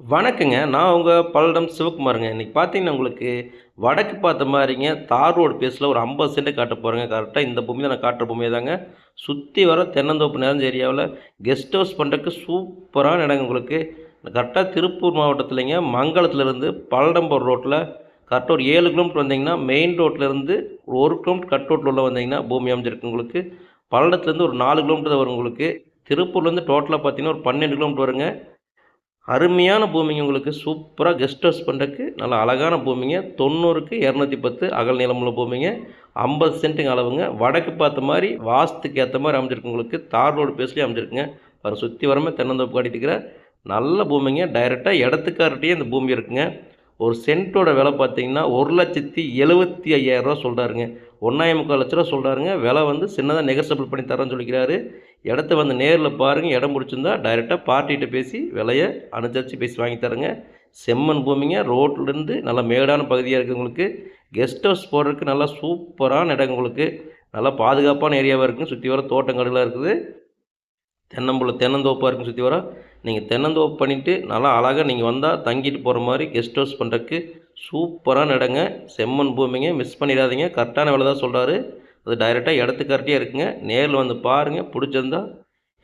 வணக்கங்க. நான் உங்கள் பல்லடம் சிவகுமாருங்க. இன்றைக்கி பார்த்தீங்கன்னா, உங்களுக்கு வடக்கு பார்த்த மாதிரிங்க தார் ரோடு பேஸில் ஒரு 50 சென்ட் காட்ட போகிறேங்க கரெக்டாக இந்த பூமி தான் நான் காட்டுற பூமி தாங்க. சுற்றி வர தென்னந்தோப்பு நிறைஞ்ச ஏரியாவில் கெஸ்ட் ஹவுஸ் பண்ணுறதுக்கு சூப்பரான இடங்க உங்களுக்கு. கரெக்டாக திருப்பூர் மாவட்டத்துலேங்க மங்கலத்துலேருந்து பல்லடம்பூர் ரோட்டில் கரெக்டாக ஒரு ஏழு கிலோமீட்டர் வந்தீங்கன்னா, மெயின் ரோட்லேருந்து ஒரு கிலோமீட்டர் கட் ரோட்டில் உள்ள வந்தீங்கன்னா, பூமி அமைஞ்சிருக்கு உங்களுக்கு. பல்லடத்துலேருந்து ஒரு நாலு கிலோமீட்டர் வரும் உங்களுக்கு. திருப்பூர்லேருந்து டோட்டலாக பார்த்தீங்கன்னா, ஒரு 12 கிலோமீட்டர் வருங்க. அருமையான பூமிங்க உங்களுக்கு. சூப்பராக கெஸ்ட் ஹவுஸ் பண்ணுறதுக்கு நல்ல அழகான பூமிங்க. தொண்ணூறுக்கு இரநூத்தி பத்து அகல் நீளமுள்ள பூமிங்க. 50 சென்ட்டுங்க அளவுங்க. வடக்கு பார்த்த மாதிரி வாஸ்துக்கு ஏற்ற மாதிரி அமைஞ்சிருக்கு உங்களுக்கு. தார் ரோடு பேஸ்லயே அமைஞ்சிருக்குங்க. வர சுற்றி வரமே தென்னந்தோப்பு காட்டிட்டுக்கிற நல்ல பூமிங்க. டைரெக்டாக இடத்துக்கார்ட்டையே இந்த பூமி இருக்குங்க. ஒரு சென்ட்டோட விலை பார்த்தீங்கன்னா, ரூ. 1,75,000 சொல்றாருங்க. 1,25,000 லட்சம் சொல்றாருங்க. விலை வந்து சின்னதாக நெகசபிள் பண்ணி தரேன்னு சொல்லிக்கிறாரு. இடத்த வந்து நேரில் பாருங்கள் இடம் பிடிச்சிருந்தா டைரெக்டாக பார்ட்டிகிட்ட பேசி விலைய அனுசரித்து பேசி வாங்கி தரேங்க. செம்மண் பூமிங்க. ரோட்லேருந்து நல்லா மேடான பகுதியாக இருக்குது உங்களுக்கு. கெஸ்ட் ஹவுஸ் போடுறதுக்கு நல்லா சூப்பரான இடம் உங்களுக்கு. நல்லா பாதுகாப்பான ஏரியாவாக இருக்குங்க. சுற்றி வர தோட்டங்கள்லாம் இருக்குது. தென்னம்புள்ள தென்னந்தோப்பாக இருக்குன்னு சுற்றி வர. நீங்கள் தென்னந்தோப்பு பண்ணிட்டு நல்லா அழகாக நீங்கள் வந்தால் தங்கிட்டு போகிற மாதிரி கெஸ்ட் ஹவுஸ் பண்ணுறதுக்கு சூப்பரான இடங்க. செம்மண் பூமிங்க. மிஸ் பண்ணிடாதீங்க கரெக்டான வேலை தான் சொல்கிறாரு அது டைரெக்டாக இடத்துக்கு கரெக்டாக இருக்குங்க. நேரில் வந்து பாருங்கள் பிடிச்சிருந்தா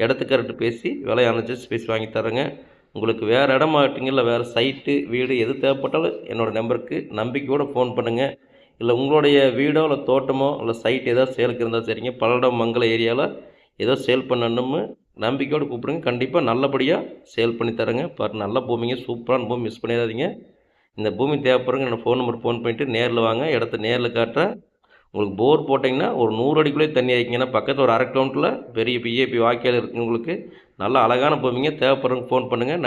இடத்து கரெக்ட்டு பேசி விலைய அனுசரிச்சு பேசி வாங்கி தரேங்க. உங்களுக்கு வேற இடமாகட்டுங்க, இல்லை வேறு சைட்டு, வீடு எது தேவைப்பட்டாலும் என்னோடய நம்பருக்கு நம்பிக்கையோட ஃபோன் பண்ணுங்கள் இல்லை உங்களுடைய வீடோ, இல்லை தோட்டமோ, இல்லை சைட் ஏதாவது சேலுக்கு இருந்தால் சரிங்க. பல்லடம், மங்கள ஏரியாவில் ஏதோ சேல் பண்ணணும்னு நம்பிக்கையோடு கூப்பிடுங்க. கண்டிப்பாக நல்லபடியாக சேல் பண்ணி தரேங்க. பாருங்க நல்ல பூமிங்க. சூப்பரான பூமி. மிஸ் பண்ணிடாதீங்க இந்த பூமி தேவைப்படுறங்க என்னோட ஃபோன் நம்பருக்கு ஃபோன் பண்ணிவிட்டு நேரில் வாங்க. இடத்த நேரில் காட்டுறேன். உங்களுக்கு போர் போட்டிங்கன்னா ஒரு நூறு அடிக்குள்ளே தண்ணி ஆகிங்கன்னா பக்கத்தில் ஒரு அரை கிலோமீட்டரில் பெரிய பிஏபி வாய்க்கால் இருக்குது உங்களுக்கு. நல்ல அழகான பூமிங்க. தேவைப்படுறவங்க ஃபோன் பண்ணுங்கள்